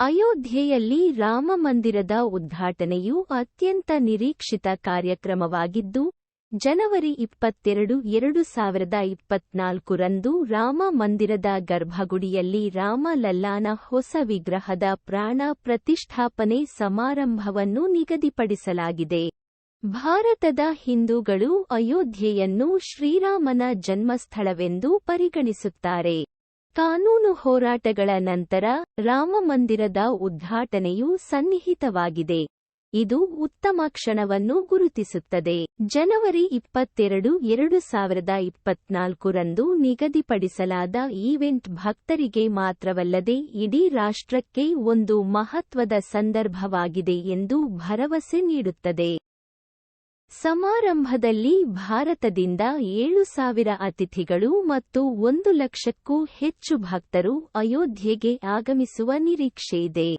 ಅಯೋಧ್ಯೆಯಲ್ಲಿ ರಾಮಮಂದಿರದ ಉದ್ಘಾಟನೆಯು ಅತ್ಯಂತ ನಿರೀಕ್ಷಿತ ಕಾರ್ಯಕ್ರಮವಾಗಿದ್ದು, ಜನವರಿ ಇಪ್ಪತ್ತೆರಡು, ಎರಡು ಸಾವಿರದ ಇಪ್ಪತ್ನಾಲ್ಕು ರಂದು ರಾಮ ಮಂದಿರದ ಗರ್ಭಗುಡಿಯಲ್ಲಿ ರಾಮ ಲಲ್ಲಾನ ಹೊಸ ವಿಗ್ರಹದ ಪ್ರಾಣ ಪ್ರತಿಷ್ಠಾಪನೆ ಸಮಾರಂಭವನ್ನು ನಿಗದಿಪಡಿಸಲಾಗಿದೆ. ಭಾರತದ ಹಿಂದೂಗಳು ಅಯೋಧ್ಯೆಯನ್ನು ಶ್ರೀರಾಮನ ಜನ್ಮಸ್ಥಳವೆಂದು ಪರಿಗಣಿಸುತ್ತಾರೆ. ಕಾನೂನು ಹೋರಾಟಗಳ ನಂತರ ರಾಮಮಂದಿರದ ಉದ್ಘಾಟನೆಯು ಸನ್ನಿಹಿತವಾಗಿದೆ. ಇದು ಉತ್ತಮ ಕ್ಷಣವನ್ನು ಗುರುತಿಸುತ್ತದೆ. ಜನವರಿ ಇಪ್ಪತ್ತೆರಡು, ಎರಡು ಸಾವಿರದ ಇಪ್ಪತ್ನಾಲ್ಕು ರಂದು ನಿಗದಿಪಡಿಸಲಾದ ಈವೆಂಟ್ ಭಕ್ತರಿಗೆ ಮಾತ್ರವಲ್ಲದೆ ಇಡೀ ರಾಷ್ಟ್ರಕ್ಕೆ ಒಂದು ಮಹತ್ವದ ಸಂದರ್ಭವಾಗಿದೆ ಎಂದು ಭರವಸೆ ನೀಡುತ್ತದೆ. ಸಮಾರಂಭದಲ್ಲಿ ಭಾರತದಿಂದ ಏಳು ಸಾವಿರ ಅತಿಥಿಗಳು ಮತ್ತು ಒಂದು ಲಕ್ಷಕ್ಕೂ ಹೆಚ್ಚು ಭಕ್ತರು ಅಯೋಧ್ಯೆಗೆ ಆಗಮಿಸುವ ನಿರೀಕ್ಷೆಯಿದೆ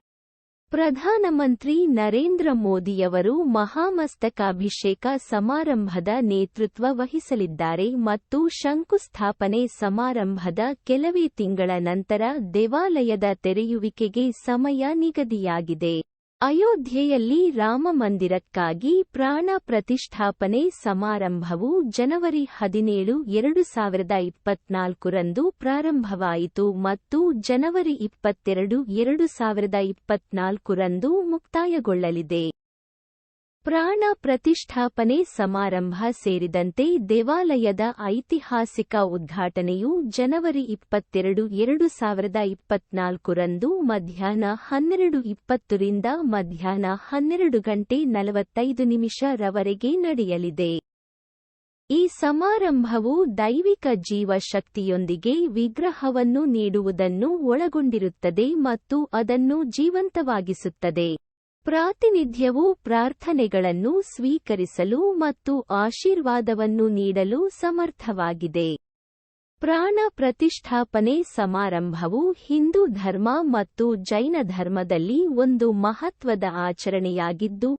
ಪ್ರಧಾನಮಂತ್ರಿ ನರೇಂದ್ರ ಮೋದಿಯವರು ಮಹಾಮಸ್ತಕಾಭಿಷೇಕ ಸಮಾರಂಭದ ನೇತೃತ್ವ ವಹಿಸಲಿದ್ದಾರೆ ಮತ್ತು ಶಂಕುಸ್ಥಾಪನೆ ಸಮಾರಂಭದ ಕೆಲವೇ ತಿಂಗಳ ನಂತರ ದೇವಾಲಯದ ತೆರೆಯುವಿಕೆಗೆ ಸಮಯ ನಿಗದಿಯಾಗಿದೆ. ಅಯೋಧ್ಯೆಯಲ್ಲಿ ರಾಮ ಮಂದಿರಕ್ಕಾಗಿ ಪ್ರಾಣ ಪ್ರತಿಷ್ಠಾಪನೆ ಸಮಾರಂಭವು ಜನವರಿ ಹದಿನೇಳು, ಎರಡು ಸಾವಿರದ ಇಪ್ಪತ್ನಾಲ್ಕರಂದು ಪ್ರಾರಂಭವಾಯಿತು ಮತ್ತು ಜನವರಿ ಇಪ್ಪತ್ತೆರಡು, ಎರಡು ಸಾವಿರದ ಇಪ್ಪತ್ನಾಲ್ಕರಂದು ಮುಕ್ತಾಯಗೊಳ್ಳಲಿದೆ. ಪ್ರಾಣ ಪ್ರತಿಷ್ಠಾಪನೆ ಸಮಾರಂಭ ಸೇರಿದಂತೆ ದೇವಾಲಯದ ಐತಿಹಾಸಿಕ ಉದ್ಘಾಟನೆಯು ಜನವರಿ ಇಪ್ಪತ್ತೆರಡು, ಎರಡು ಸಾವಿರದ ಇಪ್ಪತ್ನಾಲ್ಕರಂದು ಮಧ್ಯಾಹ್ನ ಹನ್ನೆರಡು ಇಪ್ಪತ್ತರಿಂದ ಮಧ್ಯಾಹ್ನ ಹನ್ನೆರಡು ಗಂಟೆ ನಲವತ್ತೈದು ನಿಮಿಷ ರವರೆಗೆ ನಡೆಯಲಿದೆ. ಈ ಸಮಾರಂಭವು ದೈವಿಕ ಜೀವಶಕ್ತಿಯೊಂದಿಗೆ ವಿಗ್ರಹವನ್ನು ನೀಡುವುದನ್ನು ಒಳಗೊಂಡಿರುತ್ತದೆ ಮತ್ತು ಅದನ್ನು ಜೀವಂತವಾಗಿಸುತ್ತದೆ. ಪ್ರಾತಿನಿಧ್ಯವು ಪ್ರಾರ್ಥನೆಗಳನ್ನು ಸ್ವೀಕರಿಸಲು ಮತ್ತು ಆಶೀರ್ವಾದವನ್ನು ನೀಡಲು ಸಮರ್ಥವಾಗಿದೆ. ಪ್ರಾಣ ಪ್ರತಿಷ್ಠಾಪನೆ ಸಮಾರಂಭವು ಹಿಂದೂ ಧರ್ಮ ಮತ್ತು ಜೈನ ಧರ್ಮದಲ್ಲಿ ಒಂದು ಮಹತ್ವದ ಆಚರಣೆಯಾಗಿದ್ದು,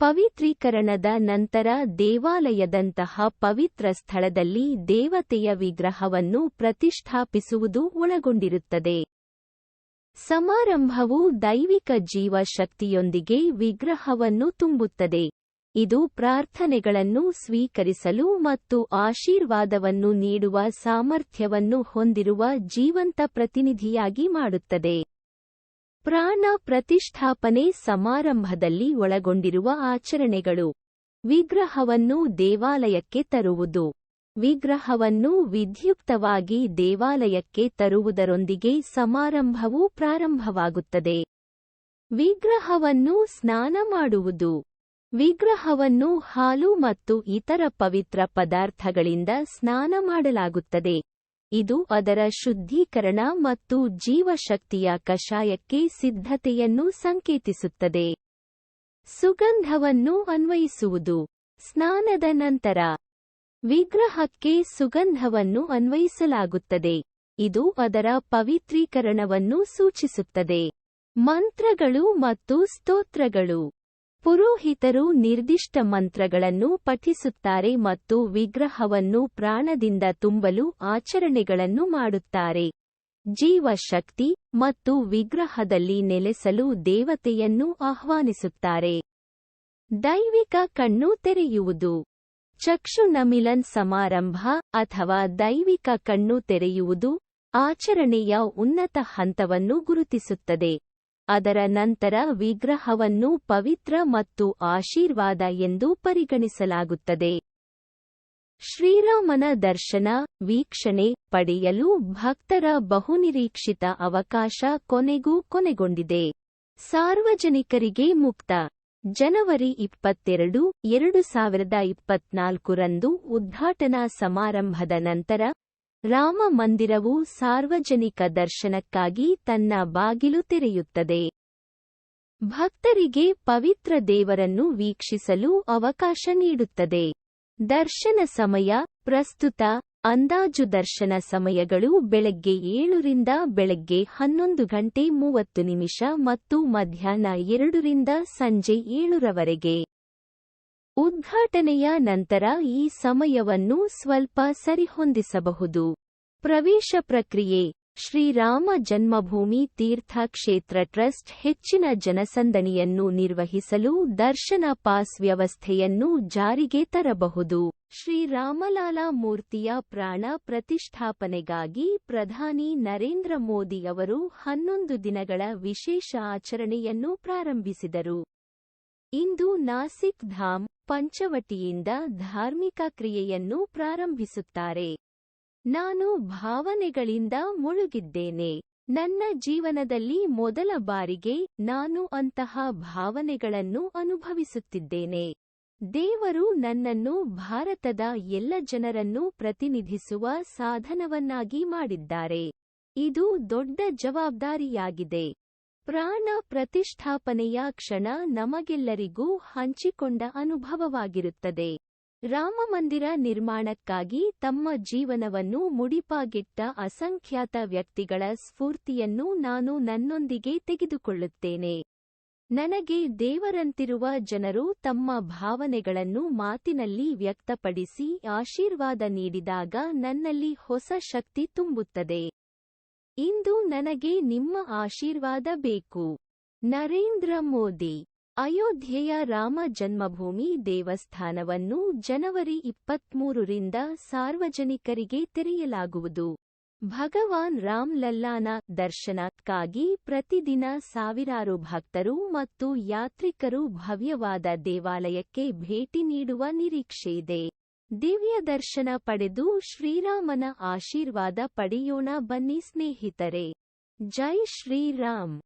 ಪವಿತ್ರೀಕರಣದ ನಂತರ ದೇವಾಲಯದಂತಹ ಪವಿತ್ರ ಸ್ಥಳದಲ್ಲಿ ದೇವತೆಯ ವಿಗ್ರಹವನ್ನು ಪ್ರತಿಷ್ಠಾಪಿಸುವುದು ಒಳಗೊಂಡಿರುತ್ತದೆ. ಸಮಾರಂಭವು ದೈವಿಕ ಜೀವಶಕ್ತಿಯೊಂದಿಗೆ ವಿಗ್ರಹವನ್ನು ತುಂಬುತ್ತದೆ. ಇದು ಪ್ರಾರ್ಥನೆಗಳನ್ನು ಸ್ವೀಕರಿಸಲು ಮತ್ತು ಆಶೀರ್ವಾದವನ್ನು ನೀಡುವ ಸಾಮರ್ಥ್ಯವನ್ನು ಹೊಂದಿರುವ ಜೀವಂತ ಪ್ರತಿನಿಧಿಯಾಗಿ ಮಾಡುತ್ತದೆ. ಪ್ರಾಣ ಪ್ರತಿಷ್ಠಾಪನೆ ಸಮಾರಂಭದಲ್ಲಿ ಒಳಗೊಂಡಿರುವ ಆಚರಣೆಗಳು. ವಿಗ್ರಹವನ್ನು ದೇವಾಲಯಕ್ಕೆ ತರುವುದು. ವಿಗ್ರಹವನ್ನು ವಿದ್ಯುಕ್ತವಾಗಿ ದೇವಾಲಯಕ್ಕೆ ತರುವುದರೊಂದಿಗೆ ಸಮಾರಂಭವು ಪ್ರಾರಂಭವಾಗುತ್ತದೆ. ವಿಗ್ರಹವನ್ನು ಸ್ನಾನ ಮಾಡುವುದು. ವಿಗ್ರಹವನ್ನು ಹಾಲು ಮತ್ತು ಇತರ ಪವಿತ್ರ ಪದಾರ್ಥಗಳಿಂದ ಸ್ನಾನ ಮಾಡಲಾಗುತ್ತದೆ. ಇದು ಅದರ ಶುದ್ಧೀಕರಣ ಮತ್ತು ಜೀವಶಕ್ತಿಯ ಕಷಾಯಕ್ಕೆ ಸಿದ್ಧತೆಯನ್ನು ಸಂಕೇತಿಸುತ್ತದೆ. ಸುಗಂಧವನ್ನು ಅನ್ವಯಿಸುವುದು. ಸ್ನಾನದ ನಂತರ ವಿಗ್ರಹಕ್ಕೆ ಸುಗಂಧವನ್ನು ಅನ್ವಯಿಸಲಾಗುತ್ತದೆ. ಇದು ಅದರ ಪವಿತ್ರೀಕರಣವನ್ನು ಸೂಚಿಸುತ್ತದೆ. ಮಂತ್ರಗಳು ಮತ್ತು ಸ್ತೋತ್ರಗಳು. ಪುರೋಹಿತರು ನಿರ್ದಿಷ್ಟ ಮಂತ್ರಗಳನ್ನು ಪಠಿಸುತ್ತಾರೆ ಮತ್ತು ವಿಗ್ರಹವನ್ನು ಪ್ರಾಣದಿಂದ ತುಂಬಲು ಆಚರಣೆಗಳನ್ನು ಮಾಡುತ್ತಾರೆ. ಜೀವಶಕ್ತಿ ಮತ್ತು ವಿಗ್ರಹದಲ್ಲಿ ನೆಲೆಸಲು ದೇವತೆಯನ್ನು ಆಹ್ವಾನಿಸುತ್ತಾರೆ. ದೈವಿಕ ಕಣ್ಣು ತೆರೆಯುವುದು. ಚಕ್ಷು ನಮಿಲನ್ ಸಮಾರಂಭ ಅಥವಾ ದೈವಿಕ ಕಣ್ಣು ತೆರೆಯುವುದು ಆಚರಣೆಯ ಉನ್ನತ ಹಂತವನ್ನು ಗುರುತಿಸುತ್ತದೆ. ಅದರ ನಂತರ ವಿಗ್ರಹವನ್ನು ಪವಿತ್ರ ಮತ್ತು ಆಶೀರ್ವಾದ ಎಂದು ಪರಿಗಣಿಸಲಾಗುತ್ತದೆ. ಶ್ರೀರಾಮನ ದರ್ಶನ, ವೀಕ್ಷಣೆ ಪಡೆಯಲು ಭಕ್ತರ ಬಹುನಿರೀಕ್ಷಿತ ಅವಕಾಶ ಕೊನೆಗೂ ಕೊನೆಗೊಂಡಿದೆ. ಸಾರ್ವಜನಿಕರಿಗೆ ಮುಕ್ತ ಜನವರಿ ಇಪ್ಪತ್ತೆರಡು, ಎರಡು ಸಾವಿರದ ಇಪ್ಪತ್ನಾಲ್ಕರಂದು ಉದ್ಘಾಟನಾ ಸಮಾರಂಭದ ನಂತರ, ರಾಮ ಮಂದಿರವು ಸಾರ್ವಜನಿಕ ದರ್ಶನಕ್ಕಾಗಿ ತನ್ನ ಬಾಗಿಲು ತೆರೆಯುತ್ತದೆ. ಭಕ್ತರಿಗೆ ಪವಿತ್ರ ದೇವರನ್ನು ವೀಕ್ಷಿಸಲು ಅವಕಾಶ ನೀಡುತ್ತದೆ. ದರ್ಶನ ಸಮಯ ಪ್ರಸ್ತುತ ಅಂದಾಜು ದರ್ಶನ ಸಮಯಗಳು ಬೆಳಗ್ಗೆ ಏಳರಿಂದ ಬೆಳಗ್ಗೆ ಹನ್ನೊಂದು ಗಂಟೆ ಮೂವತ್ತು ನಿಮಿಷ ಮತ್ತು ಮಧ್ಯಾಹ್ನ ಎರಡರಿಂದ ಸಂಜೆ ಏಳರವರೆಗೆ. ಉದ್ಘಾಟನೆಯ ನಂತರ ಈ ಸಮಯವನ್ನು ಸ್ವಲ್ಪ ಸರಿಹೊಂದಿಸಬಹುದು. ಪ್ರವೇಶ ಪ್ರಕ್ರಿಯೆ ಶ್ರೀರಾಮ ಜನ್ಮಭೂಮಿ ತೀರ್ಥ ಕ್ಷೇತ್ರ ಟ್ರಸ್ಟ್ ಹೆಚ್ಚಿನ ಜನಸಂದಣಿಯನ್ನು ನಿರ್ವಹಿಸಲು ದರ್ಶನ ಪಾಸ್ ವ್ಯವಸ್ಥೆಯನ್ನು ಜಾರಿಗೆ ತರಬಹುದು. ಶ್ರೀರಾಮಲಾಲ ಮೂರ್ತಿಯ ಪ್ರಾಣ ಪ್ರತಿಷ್ಠಾಪನೆಗಾಗಿ ಪ್ರಧಾನಿ ನರೇಂದ್ರ ಮೋದಿ ಅವರು ಹನ್ನೊಂದು ದಿನಗಳ ವಿಶೇಷ ಆಚರಣೆಯನ್ನು ಪ್ರಾರಂಭಿಸಿದರು. ಇಂದು ನಾಸಿಕ್ ಧಾಮ್ ಪಂಚವಟಿಯಿಂದ ಧಾರ್ಮಿಕ ಕ್ರಿಯೆಯನ್ನು ಪ್ರಾರಂಭಿಸುತ್ತಾರೆ. ನಾನು ಭಾವನೆಗಳಿಂದ ಮುಳುಗಿದ್ದೇನೆ. ನನ್ನ ಜೀವನದಲ್ಲಿ ಮೊದಲ ಬಾರಿಗೆ ನಾನು ಅಂತಹ ಭಾವನೆಗಳನ್ನು ಅನುಭವಿಸುತ್ತಿದ್ದೇನೆ. ದೇವರು ನನ್ನನ್ನು ಭಾರತದ ಎಲ್ಲ ಜನರನ್ನು ಪ್ರತಿನಿಧಿಸುವ ಸಾಧನವನ್ನಾಗಿ ಮಾಡಿದ್ದಾರೆ. ಇದು ದೊಡ್ಡ ಜವಾಬ್ದಾರಿಯಾಗಿದೆ. ಪ್ರಾಣ ಪ್ರತಿಷ್ಠಾಪನೆಯ ಕ್ಷಣ ನಮಗೆಲ್ಲರಿಗೂ ಹಂಚಿಕೊಂಡ ಅನುಭವವಾಗಿರುತ್ತದೆ. ರಾಮಮಂದಿರ ನಿರ್ಮಾಣಕ್ಕಾಗಿ ತಮ್ಮ ಜೀವನವನ್ನು ಮುಡಿಪಾಗಿಟ್ಟ ಅಸಂಖ್ಯಾತ ವ್ಯಕ್ತಿಗಳ ಸ್ಫೂರ್ತಿಯನ್ನು ನಾನು ನನ್ನೊಂದಿಗೆ ತೆಗೆದುಕೊಳ್ಳುತ್ತೇನೆ. ನನಗೆ ದೇವರಂತಿರುವ ಜನರು ತಮ್ಮ ಭಾವನೆಗಳನ್ನು ಮಾತಿನಲ್ಲಿ ವ್ಯಕ್ತಪಡಿಸಿ ಆಶೀರ್ವಾದ ನೀಡಿದಾಗ ನನ್ನಲ್ಲಿ ಹೊಸ ಶಕ್ತಿ ತುಂಬುತ್ತದೆ. ಇಂದು ನನಗೆ ನಿಮ್ಮ ಆಶೀರ್ವಾದ ಬೇಕು. ನರೇಂದ್ರ ಮೋದಿ. ಅಯೋಧ್ಯೆಯ ರಾಮ ಜನ್ಮಭೂಮಿ ದೇವಸ್ಥಾನವನ್ನು ಜನವರಿ ಇಪ್ಪತ್ಮೂರರಿಂದ ಸಾರ್ವಜನಿಕರಿಗೆ ತೆರೆಯಲಾಗುವುದು. ಭಗವಾನ್ ರಾಮ್ ಲಲ್ಲಾನ ದರ್ಶನಕ್ಕಾಗಿ ಪ್ರತಿದಿನ ಸಾವಿರಾರು ಭಕ್ತರು ಮತ್ತು ಯಾತ್ರಿಕರು ಭವ್ಯವಾದ ದೇವಾಲಯಕ್ಕೆ ಭೇಟಿ ನೀಡುವ ನಿರೀಕ್ಷೆಯಿದೆ ದಿವ್ಯ ದರ್ಶನ ಪಡೆದು ಶ್ರೀರಾಮನ ಆಶೀರ್ವಾದ ಪಡೆಯೋಣ ಬನ್ನಿ ಸ್ನೇಹಿತರೆ. ಜೈ ಶ್ರೀರಾಮ್.